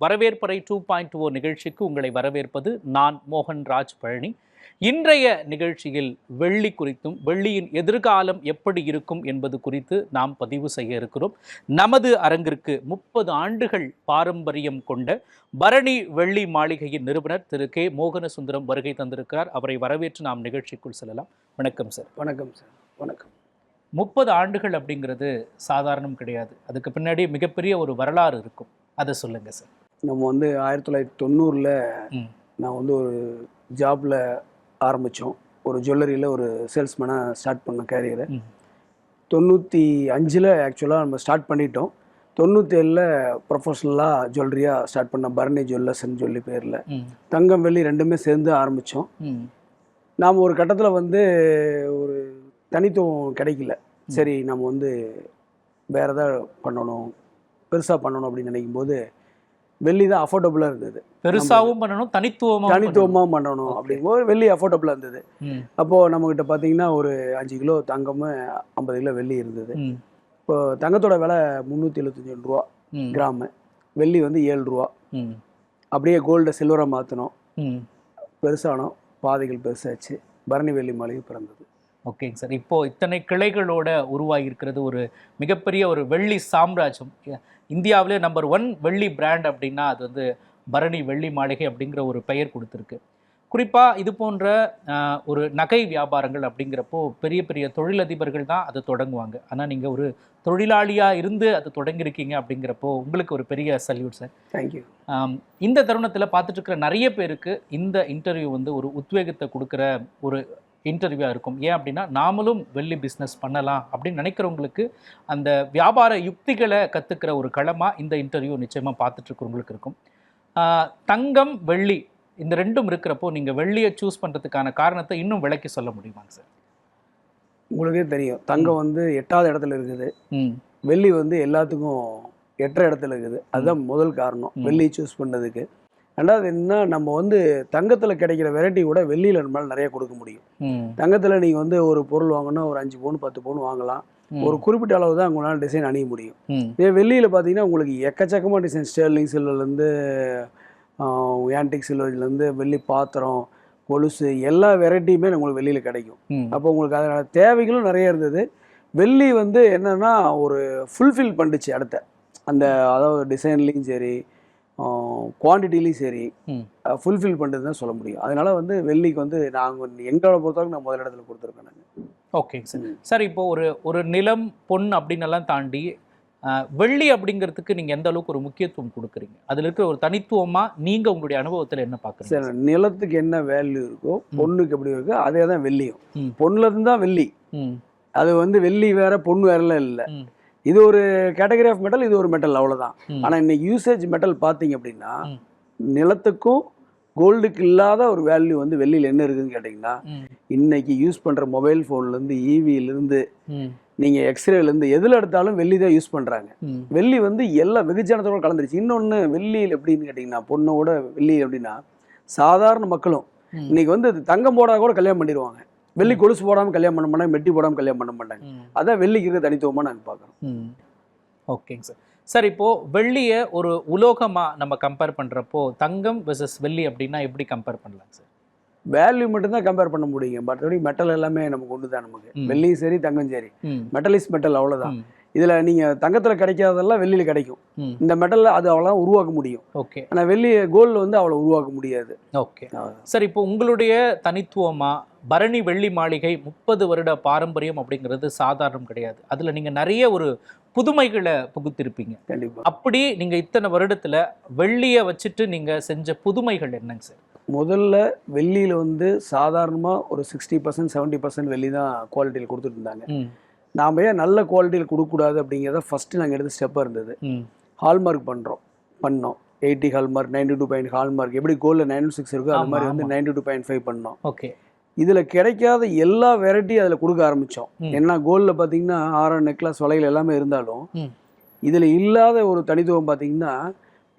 வரவேற்பறை two point ஓ நிகழ்ச்சிக்கு உங்களை வரவேற்பது நான் மோகன் ராஜ் பழனி. இன்றைய நிகழ்ச்சியில் வெள்ளி குறித்தும் வெள்ளியின் எதிர்காலம் எப்படி இருக்கும் என்பது குறித்து நாம் பதிவு செய்ய இருக்கிறோம். நமது அரங்கிற்கு முப்பது ஆண்டுகள் பாரம்பரியம் கொண்ட பரணி வெள்ளி மாளிகையின் நிறுவனர் திரு கே மோகனசுந்தரம் வருகை தந்திருக்கிறார். அவரை வரவேற்று நாம் நிகழ்ச்சிக்குள் செல்லலாம். வணக்கம் சார். வணக்கம் சார். வணக்கம். முப்பது ஆண்டுகள் அப்படிங்கிறது சாதாரணம் கிடையாது. அதுக்கு பின்னாடி மிகப்பெரிய ஒரு வரலாறு இருக்கும். அதை சொல்லுங்க சார். நம்ம வந்து ஆயிரத்தி தொள்ளாயிரத்தி தொண்ணூறில். நான் வந்து ஒரு ஜாப்பில் ஆரம்பித்தோம் ஒரு ஜுவல்லரியில் ஒரு சேல்ஸ்மேனாக ஸ்டார்ட் பண்ணோம் கேரியரை. தொண்ணூற்றி அஞ்சில் ஆக்சுவலாக நம்ம ஸ்டார்ட் பண்ணிட்டோம். தொண்ணூற்றி ஏழில் ப்ரொஃபஷனலாக ஜுவல்லரியாக ஸ்டார்ட் பண்ண பரணி ஜுவல்லர்ஸ்ன்னு சொல்லி பேரில். தங்கம் வெள்ளி ரெண்டுமே சேர்ந்து ஆரம்பித்தோம் நாம் ஒரு கட்டத்தில் வந்து ஒரு தனித்துவம் கிடைக்கல. சரி நம்ம வந்து வேறு எதாவது பண்ணணும். பெருசாக பண்ணணும் அப்படின்னு நினைக்கும் போது வெள்ளி தான் அஃபோர்டபுளாக இருந்தது. பெருசாவும் பண்ணணும் தனித்துவமா தனித்துவமாக பண்ணணும். அப்படிங்கும்போது வெள்ளி அஃபோர்டபுளாக இருந்தது. அப்போது நம்மக்கிட்ட பார்த்தீங்கன்னா ஒரு அஞ்சு கிலோ தங்கமும் ஐம்பது கிலோ வெள்ளி இருந்தது. இப்போ தங்கத்தோட விலை முந்நூற்றி எழுபத்தஞ்சு ரூபா கிராமு. வெள்ளி வந்து ஏழு ரூபா. அப்படியே கோல்டை சில்வராக மாற்றினோம் பெருசானோம். பாதைகள் பெருசாச்சு. பரணி வெள்ளி மாளிகை பிறந்தது. ஓகேங்க சார் இப்போ இத்தனை கிளைகளோட உருவாகி இருக்கிறது ஒரு மிகப்பெரிய ஒரு வெள்ளி சாம்ராஜ்யம். இந்தியாவிலே நம்பர் ஒன் வெள்ளி பிராண்ட் அப்படின்னா அது வந்து பரணி வெள்ளி மாளிகை அப்படிங்கிற ஒரு பெயர் கொடுத்துருக்கு. குறிப்பாக இது போன்ற ஒரு நகை வியாபாரங்கள் அப்படிங்கிறப்போ பெரிய பெரிய தொழிலதிபர்கள் தான் அதை தொடங்குவாங்க. ஆனால் நீங்கள் ஒரு தொழிலாளியாக இருந்து அதை தொடங்கியிருக்கீங்க அப்படிங்கிறப்போ உங்களுக்கு ஒரு பெரிய சல்யூட் சார் தேங்க்யூ இந்த தருணத்தில் பார்த்துட்டு இருக்கிற நிறைய பேருக்கு இந்த இன்டர்வியூ வந்து ஒரு உத்வேகத்தை கொடுக்குற ஒரு இன்டர்வியூவாக இருக்கும். ஏன் அப்படின்னா நாமளும் வெள்ளி பிஸ்னஸ் பண்ணலாம் அப்படின்னு நினைக்கிறவங்களுக்கு அந்த வியாபார யுக்திகளை கற்றுக்கிற ஒரு களமாக இந்த இன்டர்வியூ நிச்சயமாக பார்த்துட்டு இருக்கிறவங்களுக்கு இருக்கும். தங்கம் வெள்ளி இந்த ரெண்டும் இருக்கிறப்போ நீங்கள் வெள்ளியை சூஸ் பண்ணுறதுக்கான காரணத்தை இன்னும் விளக்கி சொல்ல முடியுமாங்க சார் உங்களுக்கே தெரியும். தங்கம் வந்து எட்டாவது இடத்துல இருக்குது. வெள்ளி வந்து எல்லாத்துக்கும் எட்டுற இடத்துல இருக்குது. அதுதான் முதல் காரணம். வெள்ளி சூஸ் பண்ணதுக்கு. ரெண்டாவது என்ன நம்ம வந்து தங்கத்தில் கிடைக்கிற வெரைட்டி கூட வெள்ளியில் நம்மளால நிறைய கொடுக்க முடியும். தங்கத்தில் நீங்கள் வந்து ஒரு பொருள் வாங்கினா ஒரு அஞ்சு பவுன் பத்து பவுன் வாங்கலாம். ஒரு குறிப்பிட்ட அளவு தான் உங்களால் டிசைன் அணிய முடியும். இதே வெள்ளியில் பார்த்தீங்கன்னா உங்களுக்கு எக்கச்சக்கமாக டிசைன் ஸ்டெர்லிங் சில்வர்லேருந்து ஆன்டிக் சில்வர்லேருந்து வெள்ளி பாத்திரம் கொலுசு எல்லா வெரைட்டியுமே உங்களுக்கு வெளியில் கிடைக்கும். அப்போ உங்களுக்கு அதோட தேவைகளும் நிறைய இருந்தது. வெள்ளி வந்து என்னன்னா ஒரு ஃபுல்ஃபில் பண்ணுச்சு அடுத்த. அந்த அதாவது டிசைன்லேயும் சரி குவான்டிட்டிலையும் சரி. ஃபுல்ஃபில் பண்ணுறது தான் சொல்ல முடியும். அதனால வந்து வெள்ளிக்கு வந்து நாங்கள் எங்களோட பொறுத்தவரைக்கும் நான் முதல் இடத்துல கொடுத்துருக்கேன் நாங்கள் ஓகேங்க சார் சார் இப்போ ஒரு ஒரு நிலம் பொன் அப்படின்னு எல்லாம் தாண்டி வெள்ளி அப்படிங்கிறதுக்கு நீங்க எந்த அளவுக்கு ஒரு முக்கியத்துவம் கொடுக்குறீங்க? அதுல இருக்கிற ஒரு தனித்துவமா நீங்க உங்களுடைய அனுபவத்துல என்ன பாக்குறீங்க? சரி நிலத்துக்கு என்ன வேல்யூ இருக்கோ பொண்ணுக்கு எப்படி இருக்கோ அதே தான் வெள்ளியும். ம். பொண்ணுல இருந்து தான் வெள்ளி. ம், அது வந்து வெள்ளி வேற பொண்ணு வேறலாம் இல்லை. இது ஒரு கேட்டகரி ஆஃப் மெட்டல் இது ஒரு மெட்டல் அவ்வளவுதான். ம். ஆனா இன்னைக்கு யூசேஜ் மெட்டல் பார்த்தீங்க அப்படின்னா. நிலத்துக்கும் கோல்டுக்கு இல்லாத ஒரு வேல்யூ வந்து வெள்ளியில் என்ன இருக்குதுன்னு கேட்டிங்கன்னா இன்னைக்கு யூஸ் பண்ணுற மொபைல் ஃபோன்லேருந்து ஈவியிலேருந்து ம், நீங்கள் எக்ஸ்ரேலேருந்து எதில் எடுத்தாலும் வெள்ளி தான் யூஸ் பண்ணுறாங்க வெள்ளி வந்து எல்லா வெகுஜனத்தோட கலந்துருச்சு. இன்னொன்று வெள்ளியில் எப்படின்னு கேட்டிங்கன்னா பொண்ணோட வெள்ளி எப்படின்னா சாதாரண மக்களும் இன்னைக்கு வந்து தங்கம் போடாத கூட கல்யாணம் பண்ணிடுவாங்க. வெள்ளி கொலுசு போடாமல் கல்யாணம் பண்ண மாட்டாங்க மெட்டி போடாமல் கல்யாணம் பண்ண மாட்டாங்க. அதான் வெள்ளிக்கு இருக்க தனித்துவமாக நாங்கள் பார்க்குறோம். ஓகேங்க சார். சார் இப்போ வெள்ளியை ஒரு உலோகமா நம்ம கம்பேர் பண்றப்போ தங்கம் வெர்சஸ் வெள்ளி அப்படின்னா எப்படி கம்பேர் பண்ணலாம் சார்? வேல்யூ மட்டும்தான் கம்பேர் பண்ண முடியுங்க மற்றபடி மெட்டல் எல்லாமே நமக்கு ஒன்று தான் நமக்கு. வெள்ளியும் சரி தங்கம் சரி. மெட்டல் இஸ் மெட்டல் அவ்வளோதான் இதில் நீங்கள் தங்கத்தில் கிடைக்காததெல்லாம் வெள்ளியில் கிடைக்கும். இந்த மெட்டலில் அது அவ்வளோ உருவாக்க முடியும். ஓகே. ஆனால் வெள்ளி கோல்டில் வந்து அவ்வளோ உருவாக்க முடியாது. ஓகே. சார் இப்போ உங்களுடைய தனித்துவமா பரணி வெள்ளி மாளிகை முப்பது வருட பாரம்பரியம் அப்படிங்கிறது சாதாரணம் கிடையாது. அதுல நீங்க நிறைய ஒரு புதுமைகளை புகுத்திருப்பீங்க. அப்படி நீங்க இத்தனை வருடத்துல வெள்ளியை வச்சுட்டு நீங்க செஞ்ச புதுமைகள் என்னங்க சார்? முதல்ல வெள்ளியில் வந்து சாதாரணமாக ஒரு சிக்ஸ்டி பர்சன்ட் செவன்ட்டி பர்சன்ட் வெள்ளி தான் குவாலிட்டியில் கொடுத்துட்டு இருந்தாங்க. நாம் ஏன் நல்ல குவாலிட்டியில் கொடுக்கக்கூடாது அப்படிங்கிறத ஃபஸ்ட்டு நாங்கள் எடுத்த ஸ்டெப்பாக இருந்தது. ஹால்மார்க் பண்ணுறோம் பண்ணோம். Eighty hallmark ninety two point hallmark எப்படி கோல்டில் நைன்டி சிக்ஸ் இருக்கோ அது மாதிரி வந்து. நைன்டி டூ பாயிண்ட் ஃபைவ் பண்ணோம். ஓகே. இதில் கிடைக்காத எல்லா வெரைட்டியும் அதில் கொடுக்க ஆரம்பித்தோம். ஏன்னா கோல்டில் பார்த்தீங்கன்னா ஆரம் நெக்லஸ் வளையல் எல்லாமே இருந்தாலும். இதில் இல்லாத ஒரு தனித்துவம் பார்த்தீங்கன்னா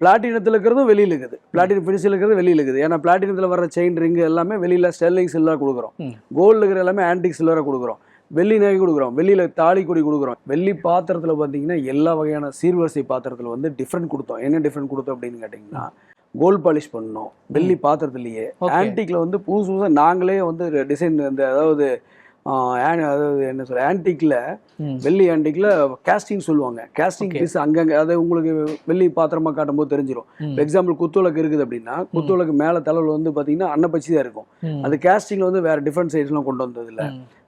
பிளாட்டினத்தில் இருக்கிறதும் வெளியில் இருக்குது. பிளாட்டினம் ஃபினிஷில் இருக்கிறது வெளியில் இருக்குது. ஏன்னா பிளாட்டினத்தில் வர செயின் ரிங்கு எல்லாமே வெளியில் ஸ்டெர்லிங் சில்வராக கொடுக்குறோம். கோல்டில் இருக்கிற எல்லாமே ஆன்டிக் சில்வராக கொடுக்குறோம். வெள்ளி நகை கொடுக்குறோம். வெள்ளியில தாலி கொடி கொடுக்குறோம். வெள்ளி பாத்திரத்துல பாத்தீங்கன்னா எல்லா வகையான சீர்வரிசை பாத்திரத்துல வந்து டிஃப்ரெண்ட் கொடுத்தோம். என்ன டிஃப்ரெண்ட் கொடுத்தோம் அப்படின்னு கேட்டிங்கன்னா கோல்ட் பாலிஷ் பண்ணோம் வெள்ளி பாத்திரத்துலயே. ஆன்டிக்ல வந்து புதுசு புதுசாக நாங்களே வந்து டிசைன் இந்த அதாவது அதாவது என்ன சொல்ற ஆன்டிக்ல. வெள்ளி ஆன்டிக்ல கேஸ்டிங் சொல்லுவாங்க கேஸ்டிங். பீஸ் அங்கங்க அது உங்களுக்கு வெள்ளி பாத்திரமா காட்டும் போது தெரிஞ்சிடும். எக்ஸாம்பிள் குத்துவிளக்கு இருக்குது அப்படின்னா குத்துவிளக்கு மேல தலைவில் வந்து பாத்தீங்கன்னா அன்னப்பச்சி தான் இருக்கும். அது கேஸ்டிங்ல வந்து வேற டிஃப்ரெண்ட் சைட்ஸ்லாம் கொண்டு வந்தது இல்ல.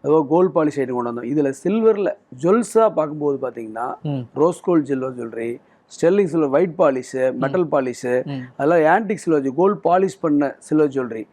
அதோ கோல்ட் பாலிஷ் ஐட்டம் கொண்டு வந்தோம் இதுல சில்வர்ல ஜுவல்ஸா பார்க்கும்போது பாத்தீங்கன்னா. Rose gold silver jewellery sterling silver white polish metal polish. அதெல்லாம் ஆன்டிக் சில்வர் கோல்ட் பாலிஷ் பண்ண சில்வர் ஜுவல்லரி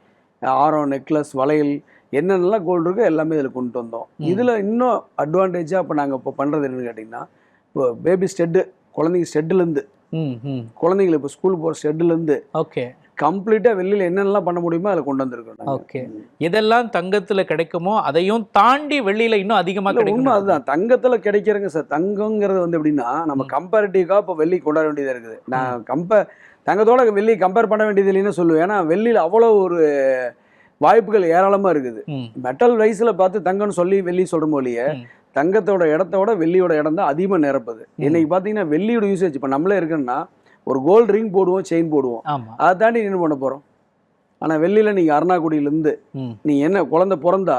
ஆரம் நெக்லஸ் வளையல் என்னென்னலாம் கோல்டு இருக்கோ எல்லாமே இதில் கொண்டு வந்தோம் இதில் இன்னும் அட்வான்டேஜாக இப்போ நாங்கள் இப்போ பண்ணுறது என்னன்னு கேட்டிங்கன்னா இப்போ பேபி ஸ்டெட்டு குழந்தைங்க ஸ்டெட்டுலேருந்து ம். ம். குழந்தைங்களை இப்போ ஸ்கூல் போகிற ஸ்டெட்டுலேருந்து ஓகே கம்ப்ளீட்டாக வெளியில் என்னென்னலாம் பண்ண முடியுமோ அதில் கொண்டு வந்திருக்கோம். ஓகே. எதெல்லாம் தங்கத்துல கிடைக்குமோ அதையும் தாண்டி வெள்ளியில இன்னும் அதிகமா இல்ல, கிடைக்கும் அதுதான். தங்கத்துல கிடைக்கிறங்க சார். தங்கங்கிறது வந்து எப்படின்னா நம்ம கம்பேரிட்டிவ்காக இப்போ வெள்ளி கொண்டாட வேண்டியதா இருக்குது. நான் கம்பேர் தங்கத்தோட வெள்ளி கம்பேர் பண்ண வேண்டியது இல்லைன்னு சொல்லுவேன். ஏன்னா வெள்ளியில அவ்வளோ ஒரு வாய்ப்புகள் ஏராளமா இருக்குது. மெட்டல் வைஸ்ல பார்த்து தங்கம்னு சொல்லி வெள்ளி மொழியே ம். தங்கத்தோட இடத்தோட வெள்ளியோட இடம் தான் அதிகமாக நிரப்புது. இன்னைக்கு பார்த்தீங்கன்னா வெள்ளியோட யூசேஜ் இப்போ நம்மளே இருக்குன்னா ஒரு கோல்டு ரிங் போடுவோம் செயின் போடுவோம். அதை தாண்டி என்ன பண்ண போறோம்? ஆனா வெள்ளியில நீங்க அருணாக்குடியிலேருந்து. நீங்க என்ன குழந்தை பிறந்தா.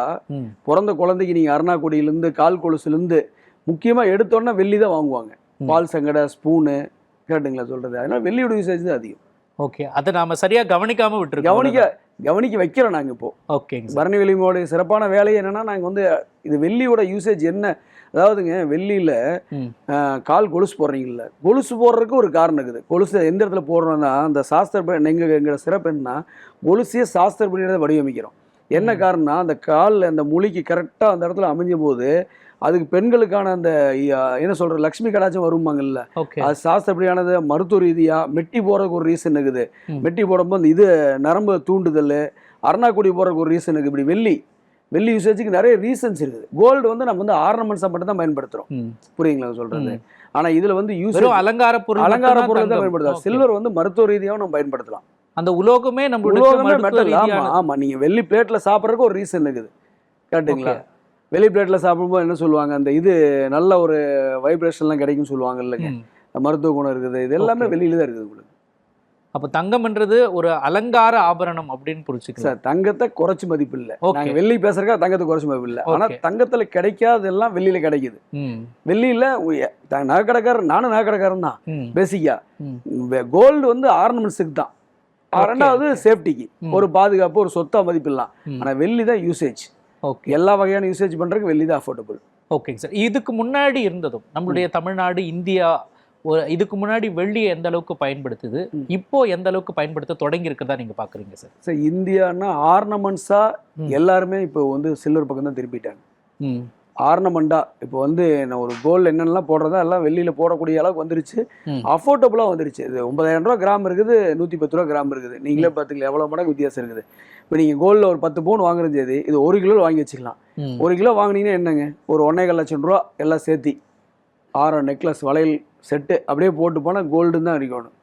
பிறந்த குழந்தைக்கு நீங்கள் அருணாக்குடியிலேருந்து கால் கொலுசுலேருந்து முக்கியமாக எடுத்தோன்னே வெள்ளி தான் வாங்குவாங்க. பால் சங்கடை ஸ்பூனு கேட்டுங்களா சொல்கிறது அதனால் வெள்ளியோட யூசேஜ் தான் அதிகம். ஓகே. அதை நாம சரியா கவனிக்காம விட்டுருக்கோம். கவனிக்க கவனிக்க வைக்கிறோம் நாங்கள் இப்போ. சார். பரணி வெள்ளியோடைய சிறப்பான வேலை என்னன்னா நாங்கள் வந்து இது வெள்ளியோட யூசேஜ் என்ன அதாவதுங்க வெள்ளியில். கால் கொலுசு போடுறீங்கல்ல. கொலுசு போடுறதுக்கு ஒரு காரணம் இருக்குது. கொலுசு எந்த இடத்துல போடுறோம்னா அந்த சாஸ்திர எங்கள் எங்களோட சிறப்பு என்னன்னா கொலுசையே சாஸ்திரப்படி தான் வடிவமைக்கிறோம். என்ன காரணம்னா அந்த கால் அந்த மொழிக்கு கரெக்டாக அந்த இடத்துல அமைஞ்ச போது அதுக்கு பெண்களுக்கான அந்த என்ன சொல்ற லக்ஷ்மி கடாச்சம் வருமாங்கல்ல ஓகே. அது சாஸ்திரப்படியானது மருத்துவ ரீதியா மெட்டி போறதுக்கு ஒரு ரீசன் இருக்குது. மெட்டி போடும்போது இந்த இது நரம்பு தூண்டுதல் அருணாக்குடி போறதுக்கு ஒரு ரீசன் இருக்குது. இப்படி வெள்ளி வெள்ளி யூசேஜுக்கு நிறைய ரீசன்ஸ் இருக்குது கோல்டு வந்து நம்ம வந்து ஆர்னமெண்ட்ஸாக மட்டும் தான் பயன்படுத்துறோம். புரியுங்களா சொல்றது. ஆனா இதுல வந்து யூஸ் அலங்கார பொருள் அலங்கார பொருள் தான். பயன்படுத்தலாம். சில்வர் வந்து மருத்துவ ரீதியாகவும் நம்ம பயன்படுத்தலாம் அந்த உலோகமே நம்மளுடைய உலோகமே மெட்டல் ஆமா ரீதியான- ஆமா நீங்க வெள்ளி பிளேட்ல சாப்பிட்றதுக்கு ஒரு ரீசன் இருக்குது Okay. வெள்ளி பிளேட்ல சாப்பிடும்போது என்ன சொல்லுவாங்க அந்த இது நல்ல ஒரு வைப்ரேஷன்லாம் கிடைக்கும்னு சொல்லுவாங்க இல்லைங்க. மருத்துவ குணம் இருக்குது இது எல்லாமே. வெளியில தான் இருக்குது உங்களுக்கு அப்ப தங்கம்ன்றது ஒரு அலங்கார ஆபரணம் அப்படின்னு புரிச்சுக்கலாம் சார் தங்கத்தை குறைச்சு மதிப்பு இல்லை Okay. நாங்க வெள்ளி பேசுறக்கா தங்கத்தை குறைச்சு மதிப்பு இல்லை ஆனா Okay. தங்கத்துல கிடைக்காதெல்லாம் வெளியில கிடைக்குது. வெள்ளியில நகைக்கடைக்காரன் நானும் நகைக்கடைக்காரன் தான். பேசிக்கா. கோல்டு வந்து ஆர்னமெண்ட்ஸுக்கு தான் ரெண்டாவது சேஃப்டிக்கு. ஒரு பாதுகாப்பு ஒரு சொத்தா மதிப்பிடலாம் ம். ஆனா வெள்ளி தான் யூசேஜ் ஓகே எல்லா வகையான யூசேஜ் பண்றதுக்கு வெள்ளி தான் அஃபோர்டபுள் ஓகேங்க சார் இதுக்கு முன்னாடி இருந்ததும் நம்மளுடைய தமிழ்நாடு இந்தியா ஒரு இதுக்கு முன்னாடி வெள்ளியை எந்த அளவுக்கு பயன்படுத்துது. இப்போ எந்த அளவுக்கு பயன்படுத்த தொடங்கி இருக்கிறதா நீங்க பாக்குறீங்க சார் சார் இந்தியான்னா ஆர்னமெண்ட்ஸா. எல்லாருமே இப்போ வந்து சில்வர் பக்கம் தான் திருப்பிட்டாங்க. ஆர்னமெண்டா இப்போ வந்து நான் ஒரு கோல்டு என்னென்னலாம் போடுறதா எல்லாம் வெளியில போடக்கூடிய அளவுக்கு வந்துருச்சு ம். அஃபோர்டபுளாக வந்துருச்சு இது ஒன்பதாயிரம் ரூபா கிராம் இருக்குது நூற்றி பத்து ரூபா கிராம் இருக்குது நீங்களே பார்த்துக்கலாம் எவ்வளோ மடங்கு வித்தியாசம் இருக்குது இப்போ நீங்கள் கோல்டில் ஒரு பத்து பவுன் வாங்குறது இது ஒரு கிலோ வாங்கி வச்சுக்கலாம். ஒரு கிலோ வாங்குனீங்கன்னா என்னங்க ஒரு ஒன்றேகால் லட்சம் ரூபா எல்லாம் சேர்த்தி ஆரம் நெக்லஸ் வளையல் செட்டு அப்படியே போட்டு போனால் கோல்டுன்னு தான் இருக்கணும்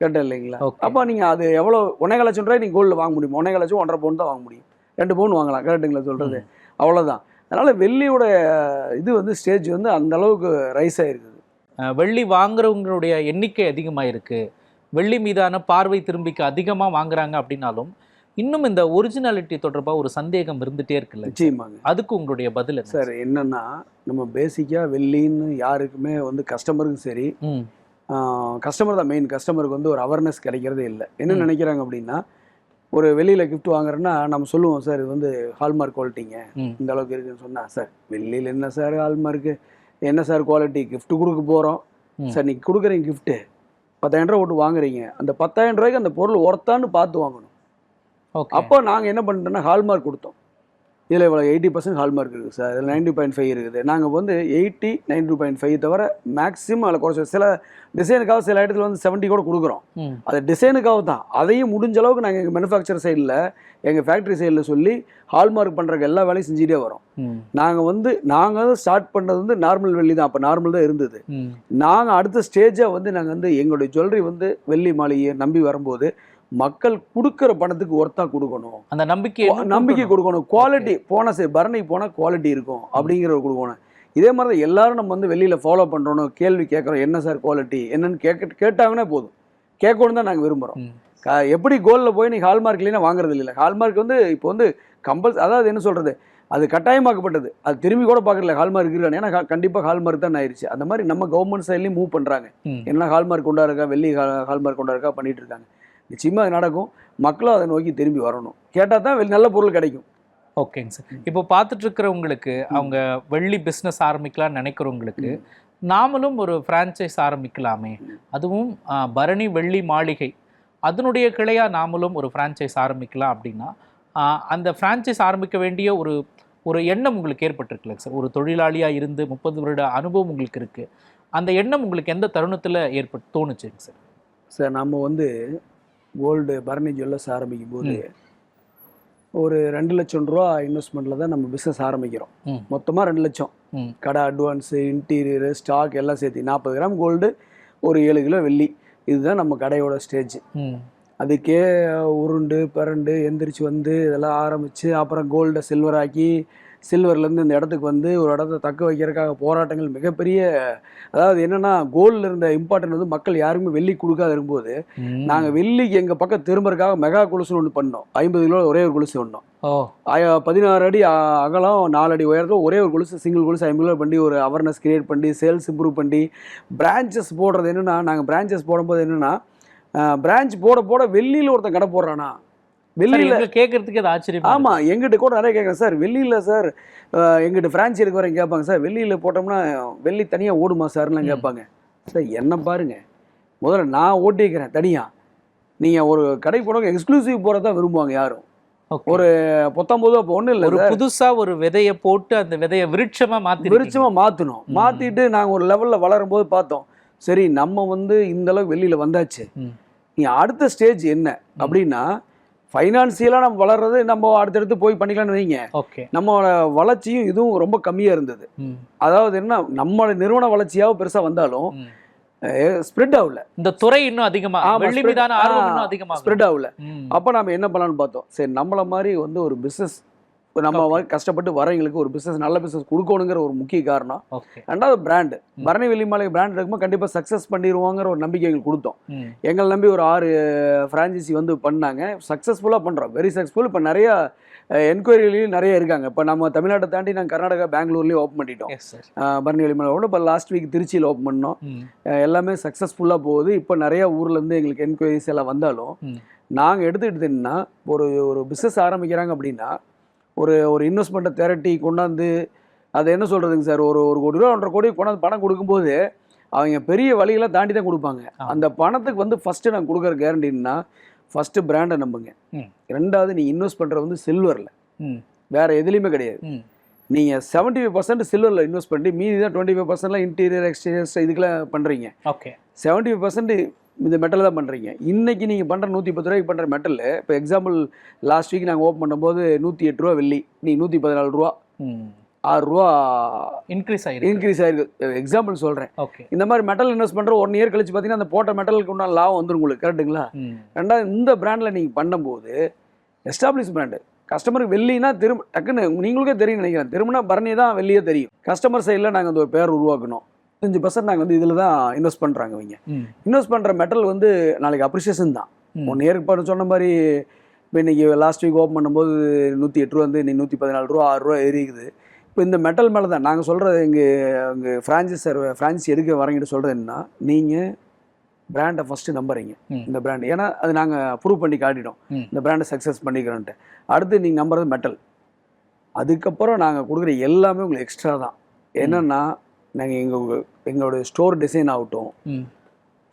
கேட்டேன் இல்லைங்களா. அப்போ நீங்கள் அது எவ்வளோ ஒன்றேகால் லட்சம் ரூபாய் நீங்கள் கோல்டில் வாங்க முடியும்? ஒன்றேகால் லட்சம் ஒன்றரை பவுன் தான் வாங்க முடியும். ரெண்டு பவுன் வாங்கலாம் கரெக்டுங்களா சொல்கிறது அவ்வளோதான் அதனால் வெள்ளியோட இது வந்து ஸ்டேஜ் வந்து அந்த அளவுக்கு ரைஸ் ஆகிருக்குது வெள்ளி வாங்குறவங்களுடைய எண்ணிக்கை அதிகமா இருக்கு வெள்ளி மீதான பார்வை திரும்பிக்கு அதிகமா வாங்குறாங்க அப்படின்னாலும் இன்னும் இந்த ஒரிஜினாலிட்டி தொடர்பா ஒரு சந்தேகம் இருந்துட்டே இருக்குல்ல நிச்சயமாங்க. அதுக்கு உங்களுடைய பதில் சார் என்னன்னா நம்ம பேசிக்காக வெள்ளின்னு யாருக்குமே வந்து கஸ்டமருக்கும் சரி. கஸ்டமர் தான் மெயின் கஸ்டமருக்கு வந்து ஒரு அவேர்னஸ் கிடைக்கிறதே இல்லை. என்ன. நினைக்கிறாங்க அப்படின்னா ஒரு வெளியில் gift வாங்குறேன்னா நம்ம சொல்லுவோம் சார் இது வந்து ஹால்மார்க் குவாலிட்டிங்க. இந்த அளவுக்கு இருக்குன்னு சொன்னா சார் வெள்ளியில் என்ன சார் ஹால்மார்க்கு என்ன சார் குவாலிட்டி gift கொடுக்க போகிறோம். சார் நீங்கள் கொடுக்குறீங்க gift பத்தாயிரம் ரூபா போட்டு வாங்குறீங்க. அந்த பத்தாயிரம் ரூபாய்க்கு அந்த பொருள் ஒர்த்தான்னு பார்த்து வாங்கணும். அப்போ நாங்கள் என்ன பண்ணிட்டோம்னா ஹால்மார்க் கொடுத்தோம். இதில் இவ்வளோ எயிட்டி பர்சன்ட் ஹால்மார்க் இருக்குது சார். இதில் நைன்டி பாயிண்ட் ஃபைவ் இருக்குது. நாங்கள் வந்து எயிட்டி நைன்டி பாயிண்ட் ஃபைவ் தவிர மேக்ஸிமம் அதில் குறைச்சி சில டிசைனுக்காக சில இடத்துல வந்து செவன்ட்டி கூட கொடுக்குறோம். அது டிசைனுக்காக தான். அதையும் முடிஞ்ச அளவுக்கு நாங்கள் எங்கள் மேனுஃபேக்சர் சைடில் எங்கள் ஃபேக்ட்ரி சைடில் சொல்லி ஹால்மார்க் பண்ணுறக்கு எல்லா வேலையும் செஞ்சுட்டே வரோம். நாங்கள் வந்து நாங்கள் ஸ்டார்ட் பண்ணது வந்து நார்மல் வெள்ளி தான். அப்போ நார்மல் தான் இருந்தது. நாங்கள் அடுத்த ஸ்டேஜாக வந்து நாங்கள் வந்து எங்களுடைய ஜுவல்லரி வந்து வெள்ளி மாளிகையை நம்பி வரும்போது மக்கள் கொடுக்குற பணத்துக்கு ஒர்த்தா கொடுக்கணும். அந்த நம்பிக்கை நம்பிக்கை. கொடுக்கணும்? குவாலிட்டி போன சரி பரணிக்கு போனால் குவாலிட்டி இருக்கும். அப்படிங்கிற கொடுக்கணும். இதே மாதிரி தான் எல்லாரும் நம்ம வந்து வெளியில் ஃபாலோ பண்ணுறோம் கேள்வி கேட்குறோம். என்ன சார் குவாலிட்டி என்னன்னு கேட்க கேட்டாங்கன்னா போதும். கேட்கணும் தான் நாங்கள் விரும்புகிறோம் எப்படி கோல்டில் போய் நீ ஹால்மார்க் இல்லைன்னா வாங்குறது இல்லை. ஹால்மார்க் வந்து இப்போ வந்து கம்பல்ஸ் அதாவது என்ன சொல்கிறது அது கட்டாயமாக்கப்பட்டது. அது திரும்பி கூட பார்க்கல ஹால்மார்க் இருக்கான்னு ஏன்னா கண்டிப்பாக ஹால்மார்க் தான் ஆயிடுச்சு அந்த மாதிரி நம்ம கவர்மெண்ட் சைட்லேயும் மூவ் பண்ணுறாங்க. என்ன ஹால்மார்க் கொண்டா இருக்கா வெள்ளி ஹால்மார்க் கொண்டா இருக்கா பண்ணிட்டு இருக்காங்க. நிச்சயமாக அது நடக்கும். மக்களும் அதை நோக்கி திரும்பி வரணும். கேட்டால் தான் நல்ல பொருள் கிடைக்கும். ஓகேங்க சார். இப்போ பார்த்துட்டு இருக்கிறவங்களுக்கு அவங்க வெள்ளி பிஸ்னஸ் ஆரம்பிக்கலாம்னு நினைக்கிறவங்களுக்கு நாமளும் ஒரு ஃப்ரான்ச்சைஸ் ஆரம்பிக்கலாமே. அதுவும் பரணி வெள்ளி மாளிகை. அதனுடைய கிளையா நாமளும் ஒரு ஃப்ரான்ச்சைஸ் ஆரம்பிக்கலாம் அப்படின்னா அந்த ஃப்ரான்ச்சைஸ் ஆரம்பிக்க வேண்டிய ஒரு ஒரு எண்ணம் உங்களுக்கு ஏற்பட்டிருக்குல்ல சார்? ஒரு தொழிலாளியாக இருந்து முப்பது வருட அனுபவம் உங்களுக்கு இருக்கு. அந்த எண்ணம் உங்களுக்கு எந்த தருணத்தில் ஏற்பட்டு தோணுச்சுங்க சார்? சார் நம்ம வந்து கோல்டு பரணி ஜுவல்லர்ஸ் ஆரம்பிக்கும் போது ஒரு ரெண்டு லட்சம் ரூபா இன்வெஸ்ட்மெண்ட்டில் தான் நம்ம பிஸ்னஸ் ஆரம்பிக்கிறோம். மொத்தமாக ரெண்டு லட்சம். கடை அட்வான்ஸு இன்டீரியரு ஸ்டாக் எல்லாம் சேர்த்து நாற்பது கிராம் கோல்டு ஒரு ஏழு கிலோ வெள்ளி. இதுதான் நம்ம கடையோட ஸ்டேஜ் அதுக்கே உருண்டு பிறண்டு எந்திரிச்சு வந்து இதெல்லாம் ஆரம்பித்து அப்புறம் கோல்டை சில்வர் ஆக்கி சில்வர்லேருந்து இந்த இடத்துக்கு வந்து ஒரு இடத்த தக்க வைக்கிறதுக்காக போராட்டங்கள் மிகப்பெரிய அதாவது என்னென்னா கோல்டில் இருந்த இம்பார்ட்டன்ட் வந்து மக்கள் யாருக்குமே வெள்ளி கொடுக்காத இருக்கும்போது. நாங்கள் வெள்ளிக்கு எங்கள் பக்கம் திரும்புறதுக்காக மெகா கொலுசுன்னு ஒன்று பண்ணோம். ஐம்பது கிலோ ஒரே ஒரு கொலுசு ஒன்றோம் பதினாறு அடி அகலம் நாலு அடி உயரத்தில் ஒரே ஒரு கொலுசு சிங்கிள் கொலுசு ஐம்பது கிலோ பண்ணி ஒரு அவேர்னஸ் கிரியேட் பண்ணி சேல்ஸ் இம்ப்ரூவ் பண்ணி பிரான்ச்சஸ் போடுறது என்னென்னா நாங்கள் பிரான்ச்சஸ் போடும்போது என்னென்னா பிரான்ச் போட போட வெள்ளியில் ஒருத்தன் கடை போடுறானா? எங்களுக்கு கேட்கறதுக்கு அது ஆச்சரியம் ஆமாம் எங்கிட்ட கூட நிறைய கேட்குறேன் சார் வெள்ளியில் சார் எங்கிட்ட ஃப்ரான்ச் எடுக்க வரேன் கேட்பாங்க. சார் வெள்ளியில் போட்டோம்னா வெள்ளி தனியாக ஓடுமா சார்லாம். கேட்பாங்க. சார் என்ன பாருங்க. முதல்ல நான் ஓட்டிக்கிறேன் தனியாக நீங்கள் ஒரு கடை போடுறவங்க எக்ஸ்க்ளூசிவ் போகிறதா விரும்புவாங்க யாரும். ஒரு பத்தொம்பது அப்போ ஒன்றும் இல்லை ஒரு புதுசா ஒரு விதைய போட்டு அந்த விதைய விருட்சமா மாத்தி விருட்சமாக மாற்றணும். மாற்றிட்டு நாங்கள் ஒரு லெவலில் வளரும் போது பார்த்தோம். சரி நம்ம வந்து இந்த அளவுக்கு வெளியில் வந்தாச்சு. நீ அடுத்த ஸ்டேஜ் என்ன? அப்படின்னா ஃபைனான்சியலாக நம்ம வளர்றது நம்ம அடுத்தடுத்து போய் பண்ணிக்கலாம்னு வைங்க. ஓகே நம்மளோட வளர்ச்சியும் இதுவும் ரொம்ப கம்மியாக இருந்தது. அதாவது என்ன நம்மளோட நிறுவன வளர்ச்சியாகவும் பெருசாக வந்தாலும் ஸ்ப்ரெட் ஆகல. இந்த துறை இன்னும் அதிகமா வெள்ளி மீதான ஆர்வம் இன்னும் அதிகமா ஸ்ப்ரெட் ஆகல. அப்போ நம்ம என்ன பண்ணலாம்னு பார்த்தோம்? சரி நம்மள மாதிரி வந்து ஒரு பிஸ்னஸ் நம்ம Okay. மாதிரி கஷ்டப்பட்டு வரவங்களுக்கு ஒரு பிஸ்னஸ் நல்ல பிஸ்னஸ் கொடுக்கணுங்கிற ஒரு முக்கிய காரணம். ரெண்டாவது பிராண்டு. பரணி வெள்ளிமலை பிராண்ட் இருக்கும்போது கண்டிப்பாக சக்ஸஸ் பண்ணிடுவோங்கிற ஒரு நம்பிக்கை எங்களுக்கு கொடுத்தோம். எங்களை நம்பி ஒரு ஆறு ஃப்ரான்ச்சைசி வந்து பண்ணாங்க. சக்ஸஸ்ஃபுல்லாக பண்ணுறோம் வெரி சக்ஸஸ்ஃபுல் இப்போ நிறையா என்கொயரிலையும் நிறைய இருக்காங்க. இப்போ நம்ம தமிழ்நாட்டை தாண்டி நாங்கள் கர்நாடகா பெங்களூர்லேயும் ஓப்பன் பண்ணிட்டோம். பரணி வெள்ளிமலை கூட இப்போ லாஸ்ட் வீக் திருச்சியில் ஓப்பன் பண்ணோம். எல்லாமே சக்ஸஸ்ஃபுல்லாக போகுது. இப்போ நிறைய ஊர்லேருந்து எங்களுக்கு என்கொயரிஸ் எல்லாம் வந்தாலும். நாங்கள் எடுத்துக்கிட்டதுன்னா ஒரு ஒரு பிஸ்னஸ் ஆரம்பிக்கிறாங்க அப்படின்னா ஒரு ஒரு இன்வெஸ்ட்மெண்ட்டை திரட்டி கொண்டாந்து அதை என்ன சொல்கிறதுங்க சார் ஒரு ஒரு கோடி ரூபா ஒன்றரை கோடி கொண்டாந்து பணம் கொடுக்கும்போது அவங்க பெரிய வழியெல்லாம் தாண்டி தான் கொடுப்பாங்க. அந்த பணத்துக்கு வந்து ஃபஸ்ட்டு நான் கொடுக்குற கேரண்டின்னா ஃபஸ்ட்டு பிராண்டை நம்புங்க. ரெண்டாவது நீ இன்வெஸ்ட் பண்ணுறது வந்து சில்வரில். வேற எதுலேயுமே கிடையாது. நீங்கள் செவன்ட்டி ஃபைவ் பர்சன்ட் சில்வரில் இன்வெஸ்ட் பண்ணி மீதி தான் டுவெண்ட்டி ஃபைவ் பர்சன்ட்லாம் இன்டீரியர் எக்ஸ்டீரியர்ஸ் இதுக்கெல்லாம் பண்ணுறீங்க ஓகே செவன்ட்டி ஃபைவ் பர்சன்ட் இந்த மெட்டல் தான் பண்ணுறீங்க இன்னைக்கு நீங்கள் பண்ணுற நூற்றி பத்து ரூபாய்க்கு பண்ணுற மெட்டல் இப்போ எக்ஸாம்பிள் லாஸ்ட் வீக் நாங்கள் ஓப்பன் பண்ணும்போது நூற்றி எட்டு ரூபா வெள்ளி. நீ நூற்றி பதினாலு ரூபா. ஆறு ரூபா இன்க்ரீஸ் ஆயிருக்கு. இன்க்ரீஸ் ஆயிருக்கு. எக்ஸாம்பிள் சொல்கிறேன் ஓகே இந்த மாதிரி மெட்டல் இன்வெஸ்ட் பண்ணுற ஒன் இயர் கழிச்சு பார்த்தீங்கன்னா அந்த போட்ட மெட்டலுக்கு உண்டான லாபம் வந்துடும் உங்களுக்கு. கரெக்டுங்களா ரெண்டாவது இந்த பிராண்டில் நீங்கள் பண்ணும்போது எஸ்டாப்ளிஷ் பிராண்டு கஸ்டமருக்கு வெள்ளினா திரும்ப டக்குன்னு நீங்களுக்கே தெரியும் நினைக்கிறேன். திரும்பினா பரணி தான் வெள்ளியே தெரியும். கஸ்டமர் சைடில் நாங்கள் அந்த ஒரு பேர் உருவாக்கணும். அஞ்சு பர்சன்ட் நாங்கள் வந்து இதில் தான் இன்வெஸ்ட் பண்ணுறாங்க இவங்க. இன்வெஸ்ட் பண்ணுற மெட்டல் வந்து நாளைக்கு அப்ரிசியேஷன் தான். ஒன் இயருக்கு சொன்ன மாதிரி இப்போ இன்றைக்கி லாஸ்ட் வீக் ஓப்பன் பண்ணும்போது நூற்றி எட்டு ரூபா வந்து இன்னைக்கு நூற்றி பதினாலு ரூபா ஆறு ரூபா ஏறிக்குது. இப்போ இந்த மெட்டல் மேலே தான் நாங்கள் சொல்கிறது எங்கள் எங்கள் ஃப்ரான்ச்சைஸ் ஃப்ரான்ச்சைஸ் எடுக்க வரங்கிட்டு சொல்கிறது என்னன்னா நீங்கள் பிராண்டை ஃபஸ்ட்டு நம்புறீங்க. இந்த பிராண்ட் ஏன்னா அது நாங்கள் ப்ரூவ் பண்ணி காட்டிட்டோம். இந்த பிராண்டை சக்ஸஸ் பண்ணிக்கிறோன்ட்டு. அடுத்து நீங்கள் நம்புறது மெட்டல் அதுக்கப்புறம் நாங்கள் கொடுக்குற எல்லாமே உங்களுக்கு எக்ஸ்ட்ரா தான். என்னென்னா நாங்கள் எங்கள் எங்களோட ஸ்டோர் டிசைன் ஆகட்டும்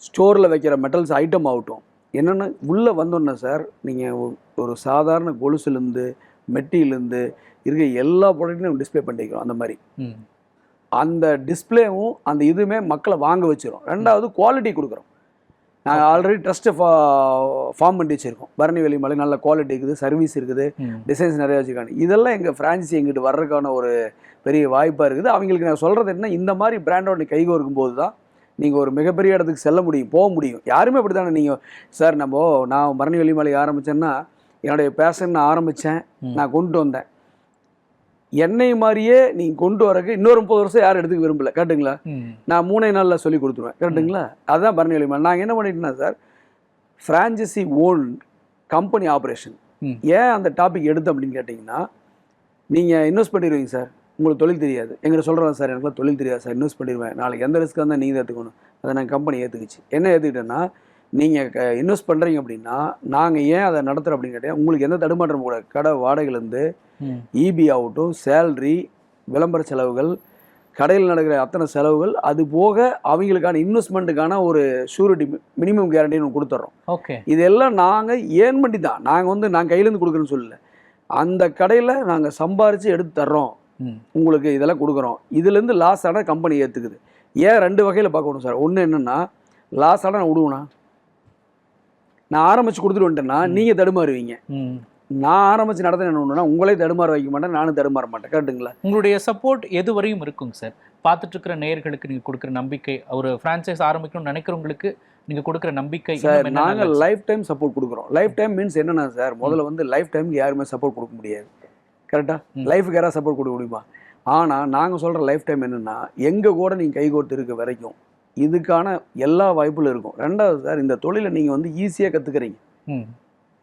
ஸ்டோரில் வைக்கிற மெட்டல்ஸ் ஐட்டம் ஆகட்டும் என்னென்னா உள்ளே வந்தோன்னே சார் நீங்கள் ஒரு சாதாரண கொலுசுலேருந்து மெட்டியிலேருந்து இருக்க எல்லா ப்ராடக்ட்லையும் டிஸ்ப்ளே பண்ணிக்கிறோம் அந்த மாதிரி. அந்த டிஸ்ப்ளேவும் அந்த இதுவுமே மக்களை வாங்க வச்சிரும். ரெண்டாவது குவாலிட்டி கொடுக்குறோம். நாங்கள் ஆல்ரெடி ட்ரஸ்ட்டு ஃபா ஃபார்ம் பண்ணி வச்சுருக்கோம். பரணி வெளி மலை நல்ல குவாலிட்டி இருக்குது சர்வீஸ் இருக்குது டிசைன்ஸ் நிறைய வச்சுருக்காங்க. இதெல்லாம் எங்கள் ஃப்ரான்ச்சைசி எங்கிட்ட வர்றதுக்கான ஒரு பெரிய வாய்ப்பாக இருக்குது. அவங்களுக்கு நான் சொல்கிறது என்ன? இந்த மாதிரி பிராண்டோட கைகோர்க்கும் போது தான் நீங்கள் ஒரு மிகப்பெரிய இடத்துக்கு செல்ல முடியும் போக முடியும். யாருமே அப்படி தானே நீங்கள் சார் நம்ம நான் பரணி வெளிமலை ஆரம்பித்தேன்னா என்னுடைய பேஷன் நான் ஆரம்பித்தேன். நான் கொண்டு வந்தேன். என்னை மாதிரியே நீங்கள் கொண்டு வரக்கு இன்னொரு முப்பது வருஷம் யாரும் எடுத்துக்க விரும்பல. கரெக்டுங்களா. நான் மூணே நாளில் சொல்லி கொடுத்துருவேன். கரெக்டுங்களா அதுதான் பரணி வெளிமலை நாங்கள் என்ன பண்ணிட்டோம்னா sir franchisee own company operation. ஏன் அந்த டாபிக் எடுத்தோம் அப்படின்னு கேட்டிங்கன்னா நீங்கள் இன்வெஸ்ட் பண்ணிடுவீங்க சார். உங்களுக்கு தொழில் தெரியாது. எங்கிட்ட சொல்கிறேன் சார் எனக்குலாம் தொழில் தெரியாது சார் இன்வெஸ்ட் பண்ணிடுவேன். நாளைக்கு எந்த ரிஸ்க்காக இருந்தால் நீங்கள் ஏற்றுக்கணும் அதை நான் கம்பெனி ஏற்றுக்குச்சு என்ன ஏற்றுக்கிட்டேன்னா நீங்கள் இன்வெஸ்ட் பண்ணுறீங்க அப்படின்னா நாங்கள் ஏன் அதை நடத்துகிறோம் அப்படின்னு கேட்டேன் உங்களுக்கு எந்த தடுமாற்றம் கூட கடை வாடகைலேருந்து. இபி ஆகட்டும் சேல்ரி விளம்பர செலவுகள் கடையில் நடக்கிற அத்தனை செலவுகள் அது போக அவங்களுக்கான இன்வெஸ்ட்மெண்ட்டுக்கான ஒரு ஷூரிட்டி மினிமம் கேரண்டின்னு கொடுத்துட்றோம் ஓகே. இதெல்லாம் நாங்கள் ஏன் பண்ணி தான் நாங்கள் வந்து நான் கையிலேருந்து கொடுக்குறேன்னு சொல்லல. அந்த கடையில் நாங்கள் சம்பாரித்து எடுத்து தர்றோம். உங்களுக்கு இதெல்லாம் கொடுக்குறோம். இதுலேருந்து லாஸ் ஆனால் கம்பெனி ஏற்றுக்குது ஏன் ரெண்டு வகையில் பார்க்கணும் சார் ஒன்று என்னென்னா லாஸ் ஆனால் நான் விடுவேனா? நான் ஆரம்பித்து கொடுத்துட்டு வந்துட்டேன்னா நீங்கள் தடுமாறுவீங்க. நான் ஆரம்பித்து நடத்த என்ன ஒன்றுனா உங்களே தடுமாற வைக்க மாட்டேன் நானும் தடுமாற மாட்டேன். கரெக்டுங்களா உங்களுடைய சப்போர்ட் எது வரையும் இருக்குங்க சார் பார்த்துட்டு இருக்கிற நேயர்களுக்கு நீங்க கொடுக்குற நம்பிக்கை ஒரு ஃப்ரான்ச்சைஸ் ஆரம்பிக்கணும்னு நினைக்கிறவங்களுக்கு நீங்க கொடுக்குற நம்பிக்கை சார் நாங்கள்? லைஃப் டைம் சப்போர்ட் கொடுக்குறோம். லைஃப் டைம் மீன்ஸ் என்னன்னா சார் முதல்ல வந்து லைஃப் டைமுக்கு யாருமே சப்போர்ட் கொடுக்க முடியாது. கரெக்டாக. லைஃபுக்கு யாராவது சப்போர்ட் கொடுக்க முடியுமா? ஆனால் நாங்கள் சொல்கிற லைஃப் டைம் என்னென்னா எங்கள் கூட நீங்கள் கைகோர்த்து இருக்க வரைக்கும் இதுக்கான எல்லா வாய்ப்புகளும் இருக்கும். ரெண்டாவது சார் இந்த தொழிலை நீங்கள் வந்து ஈஸியாக கற்றுக்குறீங்க.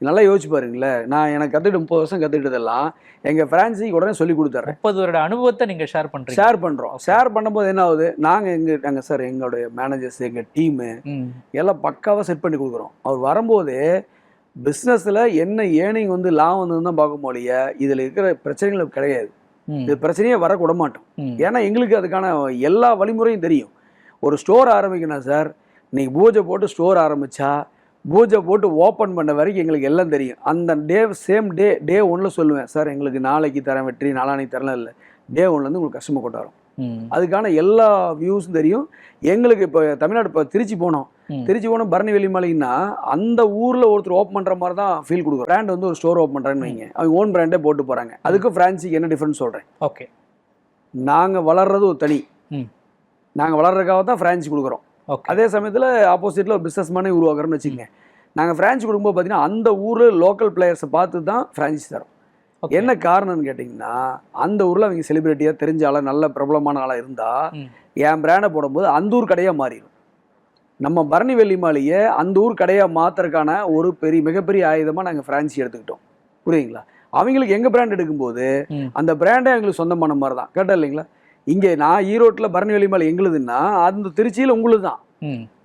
நல்லா யோசிச்சு பாருங்களேன். நான் எனக்கு கற்றுட்டு முப்பது வருஷம் கற்றுக்கிட்டதெல்லாம் எங்கள் ஃப்ரான்ஸைக்கு உடனே சொல்லி கொடுத்துட்றேன் முப்பது வருட அனுபவத்தை நீங்க ஷேர் பண்றீங்க. ஷேர் பண்ணுறோம் ஷேர் பண்ணும்போது என்ன ஆகுது? நாங்கள் எங்கள் நாங்கள் சார் எங்களுடைய மேனேஜர்ஸ் எங்கள் டீமு. எல்லாம் பக்காவாக செட் பண்ணி கொடுக்குறோம். அவர் வரும்போது பிஸ்னஸில் என்ன ஏர்னிங் வந்து லாபம் வந்து தான் பார்க்க முடிய இதில் இருக்கிற பிரச்சனைகள் கிடையாது. இது பிரச்சனையே வர விட மாட்டோம். ஏன்னா எங்களுக்கு அதுக்கான எல்லா வழிமுறையும் தெரியும். ஒரு ஸ்டோர் ஆரம்பிக்கணும் சார் இன்னைக்கு பூஜை போட்டு ஸ்டோர் ஆரம்பிச்சா பூஜை போட்டு ஓப்பன் பண்ண வரைக்கும் எங்களுக்கு எல்லாம் தெரியும். அந்த டே சேம் டே டே ஒன்றில் சொல்லுவேன் சார் எங்களுக்கு நாளைக்கு தரேன் வெற்றி நாளானைக்கு தரலாம் இல்லை. டே ஒன்லேருந்து உங்களுக்கு கஸ்டமர் கொண்டு வரும். அதுக்கான எல்லா வியூஸும் தெரியும். எங்களுக்கு இப்போ தமிழ்நாடு இப்போ திருச்சி போனோம். திருச்சி போனோம் பரணி வெளிமலைன்னா அந்த ஊரில் ஒருத்தர் ஓப்பன் பண்ணுற மாதிரி தான் ஃபீல் கொடுக்கும் பிராண்ட் வந்து ஒரு ஸ்டோர் ஓப்பன் பண்ணுறான்னு வைங்க. அவங்க ஓன் பிராண்டே போட்டு போகிறாங்க அதுக்கும் ஃப்ரான்சிக்கு என்ன டிஃப்ரென்ஸ் சொல்கிறேன் ஓகே. நாங்கள் வளர்றது ஒரு தனி. நாங்கள் வளர்றதுக்காக தான் ஃப்ரான்ச்சி கொடுக்குறோம். அதே சமயத்தில் ஆப்போசிட்டில் ஒரு பிஸ்னஸ் மேனே உருவாக்குறோம்னு வச்சுக்கோங்க. நாங்கள் ஃப்ரான்ச் கொடுக்கும்போது பார்த்தீங்கன்னா அந்த ஊரில் லோக்கல் பிளேயர்ஸை பார்த்து தான் ஃப்ரான்ச்சைஸ் தரோம். என்ன காரணம்னு கேட்டிங்கன்னா அந்த ஊரில் அவங்க செலிபிரிட்டியாக தெரிஞ்ச ஆளாக நல்ல பிரபலமான ஆளாக இருந்தால். என் பிராண்டை போடும்போது அந்த ஊர் கடையாக மாறிடும் நம்ம பரணி வெள்ளி மாளிகையை அந்த ஊர் கடையாக மாற்றுறதுக்கான ஒரு பெரிய மிகப்பெரிய ஆயுதமாக நாங்கள் ஃப்ரான்ச்சி எடுத்துக்கிட்டோம். புரியுங்களா அவங்களுக்கு எங்கள் பிராண்ட் எடுக்கும்போது. அந்த பிராண்டே எங்களுக்கு சொந்தமான மாதிரி தான். கேட்டா இல்லைங்களா? இங்கே நான் ஈரோட்டில் பரணி வெள்ளி மாலை எங்களுதுன்னா அந்த திருச்சியில் உங்களுக்கு தான்.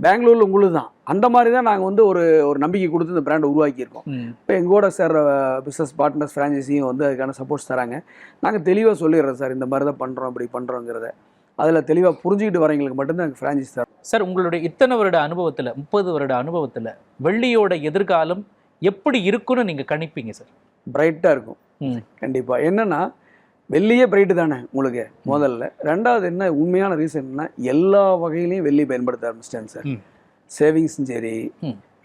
பெங்களூரில் உங்களுக்கு தான் அந்த மாதிரி தான் நாங்கள் வந்து ஒரு ஒரு நம்பிக்கை கொடுத்து இந்த பிராண்டை உருவாக்கியிருக்கோம். இப்போ எங்கூட சேர்ற பிஸ்னஸ் பார்ட்னர்ஸ் ஃப்ரான்ச்சைஸியும் வந்து அதுக்கான சப்போர்ட்ஸ் தராங்க. நாங்கள் தெளிவாக சொல்லிடுறோம் சார் இந்த மாதிரி தான் பண்ணுறோம் அப்படி பண்ணுறோங்கிறத அதில் தெளிவாக புரிஞ்சுக்கிட்டு வரவங்களுக்கு மட்டும்தான் எங்கள் ஃப்ரான்ச்சைஸ் தரோம். சார் உங்களுடைய இத்தனை வருட அனுபவத்துல முப்பது வருட அனுபவத்துல வெள்ளியோட எதிர்காலம் எப்படி இருக்குன்னு நீங்க கணிப்பீங்க சார்? பிரைட்டாக இருக்கும். கண்டிப்பாக என்னன்னா வெள்ளியே பிரைட்டு தானே உங்களுக்கு முதல்ல. ரெண்டாவது என்ன உண்மையான ரீசன் என்ன எல்லா வகையிலையும் வெள்ளி பயன்படுத்த ஆரம்பிச்சிட்டேன் சார். சேவிங்ஸும் சரி.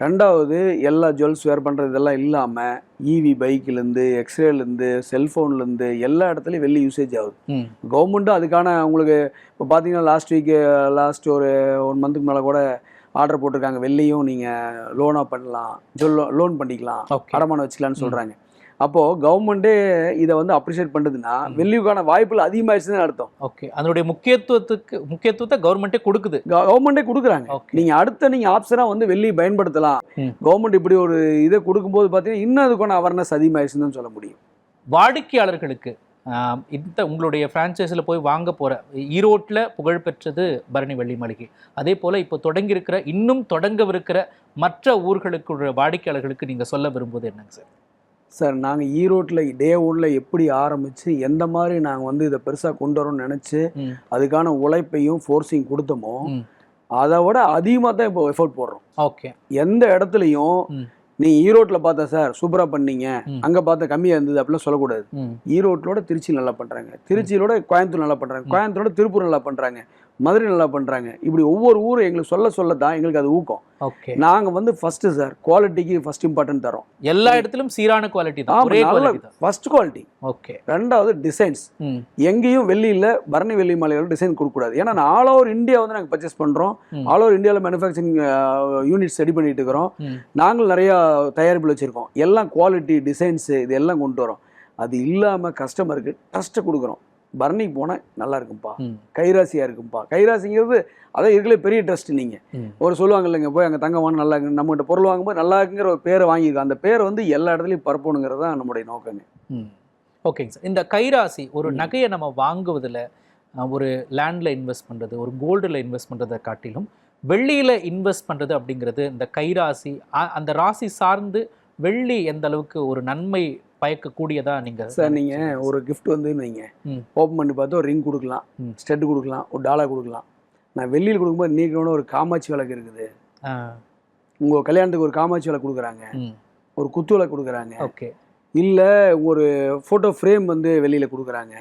ரெண்டாவது எல்லா ஜுவல்ஸ் வேர் பண்ணுறது இதெல்லாம் இல்லாமல் இவி பைக்கிலேருந்து எக்ஸ்ரேலேருந்து செல்ஃபோன்லேருந்து எல்லா இடத்துலையும் வெள்ளி யூசேஜ் ஆகுது. கவர்மெண்ட்டும் அதுக்கான உங்களுக்கு இப்போ பார்த்தீங்கன்னா லாஸ்ட் வீக்கு லாஸ்ட் ஒரு ஒன் மந்த்துக்கு மேலே கூட ஆர்டர் போட்டிருக்காங்க. வெள்ளியும் நீங்கள் லோனாக பண்ணலாம் ஜொல் லோன் பண்ணிக்கலாம் அடமானம் வச்சுக்கலாம்னு சொல்கிறாங்க அப்போது கவர்மெண்ட்டே இதை வந்து அப்ரிஷியேட் பண்ணுதுன்னா வெள்ளியுக்கான வாய்ப்புகள் அதிகமாகிடுச்சுன்னு அர்த்தம். ஓகே அதனுடைய முக்கியத்துவத்துக்கு முக்கியத்துவத்தை கவர்மெண்ட்டே கொடுக்குது. கவர்மெண்ட்டே கொடுக்குறாங்க. ஓகே நீங்கள் அடுத்த நீங்கள் ஆப்ஷனாக வந்து வெள்ளி பயன்படுத்தலாம். கவர்மெண்ட் இப்படி ஒரு இதை கொடுக்கும்போது பார்த்தீங்கன்னா இன்னும் அதுக்கான அவேர்னஸ் அதிகமாகிடுச்சுன்னு சொல்ல முடியும். வாடிக்கையாளர்களுக்கு இந்த உங்களுடைய ஃப்ரான்ச்சைஸில் போய் வாங்க போகிற ஈரோட்டில் புகழ்பெற்றது பரணி வெள்ளி மளிகை. அதே போல் இப்போ தொடங்கியிருக்கிற இன்னும் தொடங்கவிருக்கிற மற்ற ஊர்களுக்கு வாடிக்கையாளர்களுக்கு நீங்கள் சொல்ல விரும்புவது என்னங்க சார்? சார் நாங்கள் ஈரோட்டில் டே ஒன்ல எப்படி ஆரம்பித்து எந்த மாதிரி நாங்கள் வந்து இதை பெருசாக கொண்டு வரோம்னு நினச்சி. அதுக்கான உழைப்பையும் ஃபோர்ஸையும் கொடுத்தோமோ. அதை விட அதிகமாக தான் இப்போ எஃபோர்ட் போடுறோம் ஓகே எந்த இடத்துலையும். நீ ஈரோட்டில் பார்த்த சார் சூப்பராக பண்ணீங்க. அங்கே பார்த்த கம்மியாக இருந்தது அப்படிலாம் சொல்லக்கூடாது ஈரோட்டிலோட திருச்சி நல்லா பண்ணுறாங்க திருச்சியிலோட கோயம்புத்தூர் நல்லா பண்ணுறாங்க கோயம்புத்தூரோட திருப்பூர் நல்லா பண்ணுறாங்க மதுரை நல்லா பண்ணுறாங்க இப்படி ஒவ்வொரு ஊரும் எங்களுக்கு சொல்ல சொல்ல தான் எங்களுக்கு அது ஊக்கம். ஓகே. நாங்கள் வந்து ஃபஸ்ட்டு சார் குவாலிட்டிக்கு ஃபஸ்ட் இம்பார்ட்டன்ட் தரோம் எல்லா இடத்திலும் சீரான குவாலிட்டி தான். நல்ல குவாலிட்டி தான். First quality okay. ரெண்டாவது டிசைன்ஸ் எங்கேயும் வெள்ளியில் பரணி வெள்ளி மாலைகள் டிசைன் கொடுக்கக்கூடாது. ஏன்னா நான் ஆல் ஓவர் இந்தியா வந்து நாங்கள் பர்ச்சேஸ் பண்ணுறோம். ஆல் ஓவர் இந்தியாவில் மேனுஃபேக்சரிங் யூனிட்ஸ் ரெடி பண்ணிட்டு இருக்கிறோம். ம். நாங்கள் நிறையா தயாரிப்பில் வச்சுருக்கோம். எல்லாம் குவாலிட்டி டிசைன்ஸு இது எல்லாம் கொண்டு வரோம். அது இல்லாமல் கஸ்டமருக்கு ட்ரஸ்ட்டை கொடுக்குறோம். பரணிக்கு போனால் நல்லா இருக்கும்ப்பா கைராசியாக இருக்கும்ப்பா கைராசிங்கிறது அதான் இருக்கலே பெரிய ட்ரஸ்ட் நீங்கள் ஒரு சொல்லுவாங்க இல்லைங்க போய் அங்கே தங்க வாங்க நல்லா இருக்கு நம்மகிட்ட பொருள் வாங்கும்போது நல்லா இருக்குங்கிற ஒரு பேரை வாங்கியிருக்கோம். அந்த பேரை வந்து எல்லா இடத்துலையும் பரப்பணுங்கிறது தான் நம்முடைய நோக்கங்க. ஓகேங்க சார். இந்த கைராசி ஒரு. நகையை நம்ம வாங்குவதில் ஒரு லேண்டில் இன்வெஸ்ட் பண்ணுறது ஒரு கோல்டில் இன்வெஸ்ட் பண்ணுறதை காட்டிலும் வெள்ளியில் இன்வெஸ்ட் பண்ணுறது அப்படிங்கிறது இந்த கைராசி அந்த ராசி சார்ந்து வெள்ளி எந்த அளவுக்கு ஒரு நன்மை பயக்கக்கூடியதா நீங்கள் சார் நீங்கள் ஒரு gift வந்து ம். ஓப்பன் பண்ணி பார்த்தா ஒரு ரிங் கொடுக்கலாம். ஸ்டெட் கொடுக்கலாம். ஒரு டாலர் கொடுக்கலாம். நான் வெள்ளியில் கொடுக்கும்போது நீங்களோட ஒரு காமாட்சி விளக்கு இருக்குது. உங்கள் கல்யாணத்துக்கு ஒரு காமாட்சி விளக்கு கொடுக்குறாங்க. ஒரு குத்து விளக்கு கொடுக்குறாங்க. ஓகே. இல்லை ஒரு ஃபோட்டோ ஃப்ரேம் வந்து வெளியில் கொடுக்குறாங்க.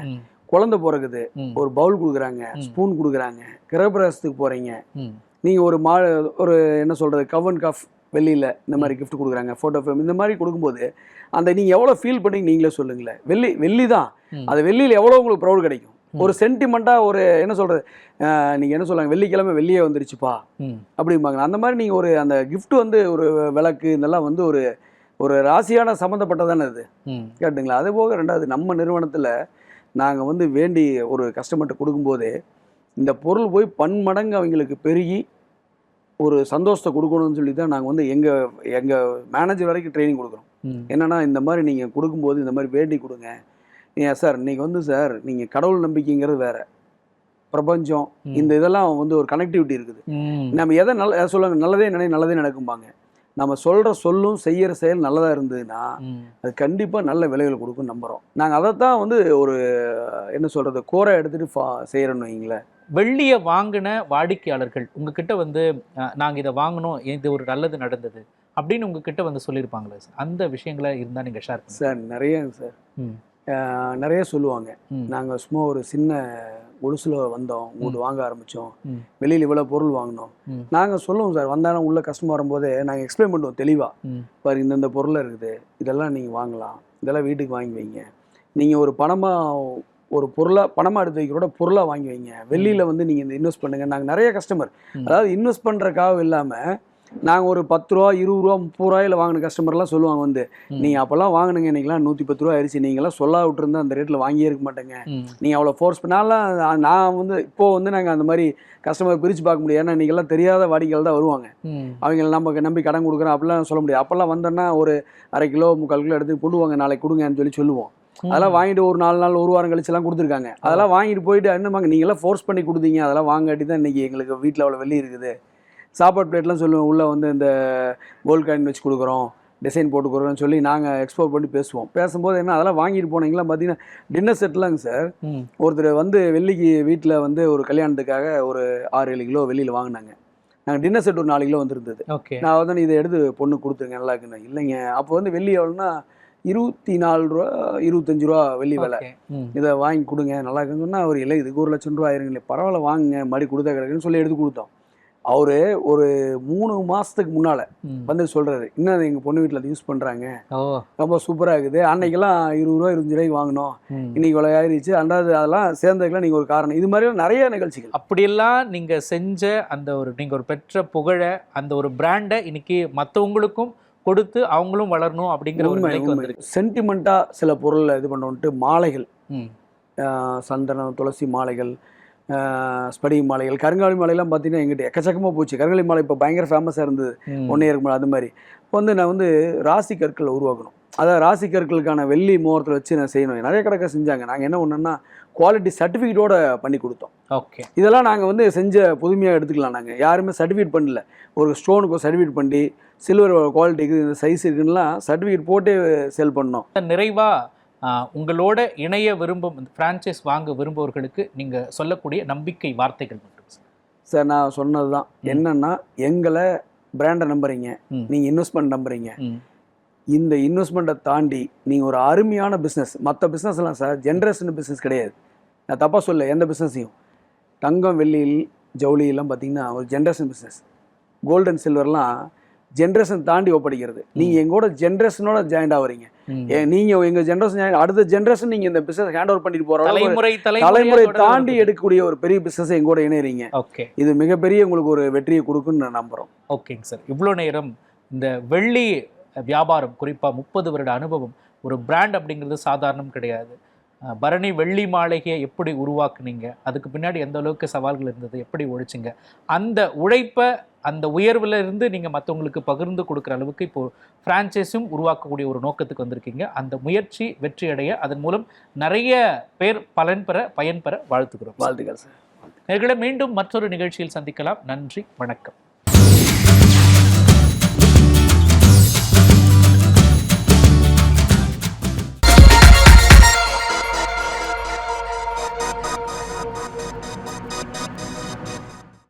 குழந்தை பிறகுது ம். ஒரு பவுல் கொடுக்குறாங்க. ஸ்பூன் கொடுக்குறாங்க. கிரகப்பிரவேசத்துக்கு போகிறீங்க ம். நீங்கள் ஒரு மா ஒரு என்ன சொல்கிறது கவ் அண்ட் கஃப் வெளியில் இந்த மாதிரி gift கொடுக்குறாங்க ஃபோட்டோ ஃப்ரேம் இந்த மாதிரி கொடுக்கும்போது அந்த நீங்கள் எவ்வளோ ஃபீல் பண்ணி நீங்களே சொல்லுங்களேன். வெள்ளி வெள்ளி தான். அது வெள்ளியில் எவ்வளோ உங்களுக்கு ப்ரௌட் கிடைக்கும். ஒரு சென்டிமெண்ட்டாக ஒரு என்ன சொல்கிறது நீங்கள் என்ன சொல்லுவாங்க வெள்ளிக்கிழமை வெள்ளியே வந்துருச்சுப்பா அப்படிம்பாங்க. அந்த மாதிரி நீங்கள் ஒரு அந்த gift வந்து ஒரு விளக்கு இதெல்லாம் வந்து ஒரு ஒரு ராசியான சம்மந்தப்பட்டதானே ம். கேட்டுங்களா அது போக ரெண்டாவது நம்ம நிறுவனத்தில் நாங்கள் வந்து வேண்டி ஒரு கஸ்டமர்கிட்ட கொடுக்கும்போதே இந்த பொருள் போய் பன்மடங்கு அவங்களுக்கு பெருகி ஒரு சந்தோஷத்தை கொடுக்கணும்னு சொல்லி தான் நாங்கள் வந்து எங்கள் எங்கள் மேனேஜர் வரைக்கும் ட்ரைனிங் கொடுக்குறோம். என்னன்னா இந்த மாதிரி நீங்கள் கொடுக்கும்போது இந்த மாதிரி வேண்டி கொடுங்க. ஏன் சார் இன்னைக்கு வந்து சார் நீங்கள் கடவுள் நம்பிக்கைங்கிறது வேற. பிரபஞ்சம். இந்த இதெல்லாம் வந்து ஒரு கனெக்டிவிட்டி இருக்குது. நம்ம எதை நல்ல சொல்லுவாங்க நல்லதே நினை நல்லதே நடக்கும்பாங்க. நம்ம சொல்கிற சொல்லும் செய்கிற செயல் நல்லதாக இருந்ததுன்னா அது கண்டிப்பாக நல்ல விலைகள் கொடுக்கும் நம்புகிறோம் நாங்கள் அதை தான் வந்து ஒரு என்ன சொல்கிறது கோரை எடுத்துகிட்டு ஃபா செய்கிறோன்னு வைங்களேன் வெள்ளியை வாங்கின வாடிக்கையாளர்கள் உங்ககிட்ட வந்து அஹ், நாங்க இதை வாங்கினோம் இது ஒரு நல்லது நடந்தது அப்படின்னு உங்ககிட்ட வந்து சொல்லியிருப்பாங்களே சார்? அந்த விஷயங்களை இருந்தா நீங்க ஷேர் சார் நிறைய சார். நிறைய சொல்லுவாங்க. நாங்கள் சும்மா ஒரு சின்ன கொலுசில் வந்தோம் உங்கள்கிட்ட வாங்க ஆரம்பித்தோம். வெளியில் இவ்வளோ பொருள் வாங்கினோம். நாங்கள் சொல்லுவோம் சார் வந்தாலும் உள்ள கஸ்டமர் வரும்போதே நாங்கள் எக்ஸ்பிளைன் பண்ணுவோம் தெளிவாக. பாரு இந்தந்த பொருள் இருக்குது. இதெல்லாம் நீங்கள் வாங்கலாம். இதெல்லாம் வீட்டுக்கு வாங்கி வைங்க. நீங்கள் ஒரு பணமாக ஒரு பொருளாக பணமாக எடுத்து வைக்கிறோட பொருளாக வாங்கி வைங்க. வெளியில் வந்து நீங்கள் இந்த இன்வெஸ்ட் பண்ணுங்கள் நாங்கள் நிறைய கஸ்டமர். அதாவது இன்வெஸ்ட் பண்ணுறக்காக இல்லாமல் நாங்கள் ஒரு பத்து ரூபா இருபது ரூபா முப்பது ரூபாயில் வாங்கின கஸ்டமர்லாம் சொல்லுவாங்க வந்து. நீங்கள் அப்போல்லாம் வாங்கினுங்க இன்றைக்கெலாம் நூற்றி பத்து ரூபா ஆயிடுச்சு. நீங்களாம் சொல்லா விட்டுருந்தா அந்த ரேட்டில் வாங்கியே இருக்க மாட்டேங்க. நீங்கள் அவ்வளோ ஃபோர்ஸ் பண்ணாலாம் நான் வந்து இப்போது வந்து நாங்கள் அந்த மாதிரி கஸ்டமர் பிரித்து பார்க்க முடியாது. ஏன்னா இன்றைக்கெல்லாம் தெரியாத வாடிக்கையாளர் தான் வருவாங்க. அவங்கள நம்ம நம்பி கடன் கொடுக்குறோம். அப்படிலாம் சொல்ல முடியாது. அப்போல்லாம் வந்தோன்னா ஒரு அரை கிலோ முக்கால் கிலோ எடுத்து கொண்டு வாங்க நாளைக்கு கொடுங்கன்னு சொல்லி சொல்லுவோம். அதெல்லாம் வாங்கிட்டு ஒரு நாலு நாள் ஒரு வாரம் கழிச்சுலாம் கொடுத்துருக்காங்க. அதெல்லாம் வாங்கிட்டு போயிட்டு என்னமாங்க நீங்களாம் ஃபோர்ஸ் பண்ணி கொடுத்தீங்க. அதெல்லாம் வாங்காட்டி தான் இன்றைக்கி எங்களுக்கு வீட்டில் அவ்வளோ வெள்ளி இருக்குது. சாப்பாடு பிளேட்லாம் சொல்லுவோம். உள்ளே வந்து இந்த கோல்ட் காயின் வச்சு கொடுக்குறோம். டிசைன் போட்டு கொடுக்குறோம்னு சொல்லி நாங்கள் எக்ஸ்போர்ட் பண்ணி பேசுவோம். பேசும்போது என்ன அதெல்லாம் வாங்கிட்டு போனீங்களா பார்த்தீங்கன்னா டின்னர் செட்லாங்க சார். ஒருத்தர் வந்து வெள்ளிக்கு வீட்டில் வந்து ஒரு கல்யாணத்துக்காக ஒரு ஆறு ஏழு கிலோ வெளியில் வாங்கினாங்க. நாங்கள் டின்னர் செட் ஒரு நாலு கிலோ வந்திருந்தது. நான் வந்து இதை எடுத்து பொண்ணு கொடுத்துருங்க நல்லா இருக்குன்னு. இல்லைங்க. அப்போ வந்து வெள்ளி எவ்வளோன்னா இருபத்தி நாலு ரூபா இருபத்தஞ்சு ரூபா வெள்ளி விலை. இதை வாங்கி கொடுங்க நல்லா இருக்குன்னு சொன்னால் அவர் இல்லை இதுக்கு ஒரு லட்சம் ரூபா ஆயிருங்களே பரவாயில்ல வாங்குங்க மறுபடி கொடுத்தா கிடக்குன்னு சொல்லி எடுத்து கொடுத்தோம். அவர் ஒரு மூணு மாதத்துக்கு முன்னால். வந்து சொல்கிறாரு இன்னும் எங்கள் பொண்ணு வீட்டில் அதை யூஸ் பண்ணுறாங்க ரொம்ப சூப்பராக இருக்குது. அன்னைக்கெல்லாம் இருபது ரூபா இருபத்தஞ்சு ரூபாய்க்கு வாங்கினோம். இன்னைக்கு இவ்வளோ ஆயிடுச்சு ரெண்டாவது அதெல்லாம் சேர்ந்ததுக்கெல்லாம் நீங்கள் ஒரு காரணம். இது மாதிரிலாம் நிறைய நிகழ்ச்சிகள். அப்படியெல்லாம் நீங்க செஞ்ச அந்த ஒரு நீங்க ஒரு பெற்ற புகழ அந்த ஒரு பிராண்டை இன்னைக்கு மத்தவங்களுக்கும் கொடுத்து அவங்களும் வளரணும் அப்படிங்கிற ஒரு நிலைக்கு வந்திருக்கு. சென்டிமெண்ட்டாக சில பொருளை இது பண்ணோன்ட்டு மாலைகள். சந்தனம் துளசி மாலைகள் ஆஹ் ஸ்படிக மாலைகள் கருங்காலி மாலையெல்லாம் பார்த்தீங்கன்னா எங்கிட்ட எக்கச்சக்கமாக போச்சு. கருங்காலி மாலை இப்போ பயங்கர ஃபேமஸாக இருந்தது. ஒன் இயருக்கு அது மாதிரி. இப்போ வந்து நான் வந்து ராசி கற்களை உருவாக்கணும். அதாவது ராசி கற்களுக்கான வெள்ளி மோகத்தில் வச்சு நான் செய்யணும். நிறைய கணக்காக செஞ்சாங்க. நாங்கள் என்ன பண்ணோம்னா குவாலிட்டி சர்டிஃபிகேட்டோட பண்ணி கொடுத்தோம். ஓகே. இதெல்லாம் நாங்கள் வந்து செஞ்ச புதுமையாக எடுத்துக்கலாம் நாங்கள் யாருமே சர்டிஃபிகேட் பண்ணல. ஒரு ஸ்டோனுக்கு ஒரு சர்டிஃபிகேட் பண்ணி சில்வர் குவாலிட்டிக்கு இந்த சைஸ் இருக்குன்னுலாம் சர்டிஃபிகேட் போட்டு செல் பண்ணோம். நிறைவா ஆஹ், உங்களோட இணைய விரும்பும் ஃப்ரான்ச்சைஸ் வாங்க விரும்புபவர்களுக்கு நீங்க சொல்லக்கூடிய நம்பிக்கை வார்த்தைகள் மட்டும் சார். சார் நான் சொன்னது தான். என்னன்னா எங்களை பிராண்டை நம்புறீங்க. நீங்கள் இன்வெஸ்ட்மெண்ட் நம்புறீங்க. இந்த இன்வெஸ்ட்மெண்ட்டை தாண்டி நீங்கள் ஒரு அருமையான பிஸ்னஸ் மற்ற பிஸ்னஸ்லாம் சார் ஜென்ரேஷன் பிஸ்னஸ் கிடையாது. நான் தப்பாக சொல்ல எந்த பிஸ்னஸையும் தங்கம் வெள்ளி ஜவுளி எல்லாம் பார்த்தீங்கன்னா ஒரு ஜென்ரேஷன் பிஸ்னஸ் கோல்டு அண்ட் சில்வர்லாம் ஜென்ரேஷன் தாண்டி ஒப்படைக்கிறது. நீங்கள் எங்கூட ஜென்ரேஷனோட ஜாயின்ட் ஆகுறீங்க ம். ஏ, நீங்க எங்க ஜென்ரேஷன் அடுத்த ஜென்ரேஷன் நீங்க இந்த பிசினஸ் ஹேண்ட் ஓவர் பண்ணிட்டு அளவுக்கு தலைமுறை தலைமுறை தாண்டி எடுக்கக்கூடிய ஒரு பெரிய பிசினஸ் எங்கூட இணையறீங்க. ஓகே. இது மிகப்பெரிய உங்களுக்கு ஒரு வெற்றியை கொடுக்குன்னு நான் நம்புறோம். ஓகேங்க சார் இவ்வளோ நேரம் இந்த வெள்ளி வியாபாரம் குறிப்பாக முப்பது வருட அனுபவம் ஒரு பிராண்ட் அப்படிங்கிறது சாதாரணம் கிடையாது. பரணி வெள்ளி மாளிகையை எப்படி உருவாக்குனீங்க? அதுக்கு பின்னாடி எந்த அளவுக்கு சவால்கள் இருந்தது? எப்படி ஒழிச்சிங்க? அந்த உழைப்பை அந்த உயர்வுல இருந்து நீங்கள் மற்றவங்களுக்கு பகிர்ந்து கொடுக்குற அளவுக்கு இப்போ ஃப்ரான்ச்சைஸும் உருவாக்கக்கூடிய ஒரு நோக்கத்துக்கு வந்திருக்கீங்க. அந்த முயற்சி வெற்றி அடைய அதன் மூலம் நிறைய பேர் பலன் பெற பயன் பெற வாழ்த்துக்கிறோம் வாழ்த்துக்கள் சார். நேர்களை மீண்டும் மற்றொரு நிகழ்ச்சியில் சந்திக்கலாம். நன்றி வணக்கம்.